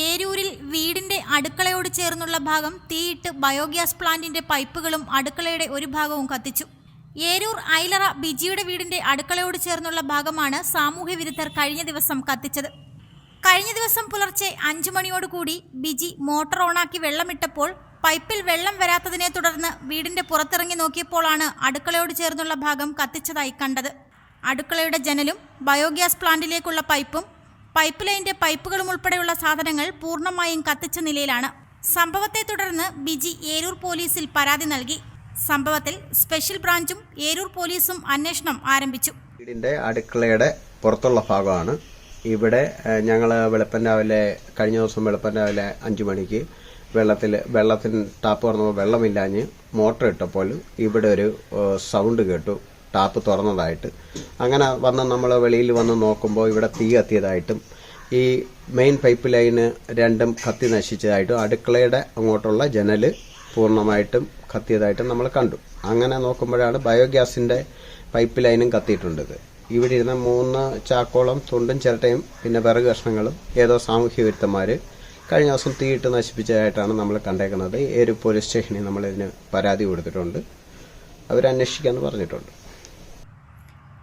ഏരൂരിൽ വീടിന്റെ അടുക്കളയോട് ചേർന്നുള്ള ഭാഗം തീയിട്ട് ബയോഗ്യാസ് പ്ലാന്റിന്റെ പൈപ്പുകളും അടുക്കളയുടെ ഒരു ഭാഗവും കത്തിച്ചു. ഏരൂർ ഐലറ ബിജിയുടെ വീടിന്റെ അടുക്കളയോട് ചേർന്നുള്ള ഭാഗമാണ് സാമൂഹ്യ വിരുദ്ധർ കഴിഞ്ഞ ദിവസം കത്തിച്ചത്. കഴിഞ്ഞ ദിവസം പുലർച്ചെ അഞ്ചു മണിയോടുകൂടി ബിജി മോട്ടോർ ഓണാക്കി വെള്ളമിട്ടപ്പോൾ പൈപ്പിൽ വെള്ളം വരാത്തതിനെ തുടർന്ന് വീടിന്റെ പുറത്തിറങ്ങി നോക്കിയപ്പോഴാണ് അടുക്കളയോട് ചേർന്നുള്ള ഭാഗം കത്തിച്ചതായി കണ്ടത്. അടുക്കളയുടെ ജനലും ബയോഗ്യാസ് പ്ലാന്റിലേക്കുള്ള പൈപ്പും പൈപ്പ് ലൈനിന്റെ പൈപ്പുകളും ഉൾപ്പെടെയുള്ള സാധനങ്ങൾ പൂർണമായും കത്തിച്ച നിലയിലാണ്. സംഭവത്തെ തുടർന്ന് ബിജി ഏരൂർ പോലീസിൽ പരാതി നൽകി. സംഭവത്തിൽ സ്പെഷ്യൽ ബ്രാഞ്ചും ഏരൂർ പോലീസും അന്വേഷണം ആരംഭിച്ചു. വീടിന്റെ അടുക്കളയുടെ പുറത്തുള്ള ഭാഗമാണ്. ഇവിടെ ഞങ്ങൾ വെളുപ്പൻ രാവിലെ കഴിഞ്ഞ ദിവസം വെളുപ്പൻ രാവിലെ അഞ്ചു മണിക്ക് വെള്ളത്തിൽ വെള്ളത്തിന് ടാപ്പ് തുറന്നപ്പോൾ വെള്ളമില്ലാഞ്ഞ് മോട്ടർ ഇട്ടപ്പോൾ ഇവിടെ ഒരു സൗണ്ട് കേട്ടു. ടാപ്പ് തുറന്നതായിട്ട്. അങ്ങനെ വന്ന് നമ്മൾ വെളിയിൽ വന്ന് നോക്കുമ്പോൾ ഇവിടെ തീ കത്തിയതായിട്ടും ഈ മെയിൻ പൈപ്പ് ലൈന് രണ്ടും കത്തി നശിച്ചതായിട്ടും അടുക്കളയുടെ അങ്ങോട്ടുള്ള ജനൽ പൂർണമായിട്ടും കത്തിയതായിട്ടും നമ്മൾ കണ്ടു. അങ്ങനെ നോക്കുമ്പോഴാണ് ബയോഗ്യാസിന്റെ പൈപ്പ് ലൈനും കത്തിയിട്ടുണ്ട് ഇത്. ഇവിടെ ഇരുന്ന മൂന്ന് ചാക്കോളം തുണ്ടും ചിരട്ടയും പിന്നെ വിറക് കഷ്ണങ്ങളും ഏതോ സാമൂഹ്യ വിരുദ്ധന്മാർ കഴിഞ്ഞ ദിവസം തീയിട്ട് നശിപ്പിച്ചതായിട്ടാണ് നമ്മൾ കണ്ടേക്കുന്നത്. ഏരു പോലീസ് സ്റ്റേഷനിൽ നമ്മളിതിന് പരാതി കൊടുത്തിട്ടുണ്ട്. അവരന്വേഷിക്കാന്ന് പറഞ്ഞിട്ടുണ്ട്.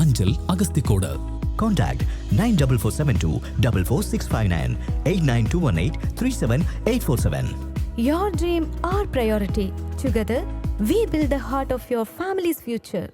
Anchal Agasthikode Contact 94472 44659 89218 37847. Your dream, our priority. Together, we build the heart of your family's future.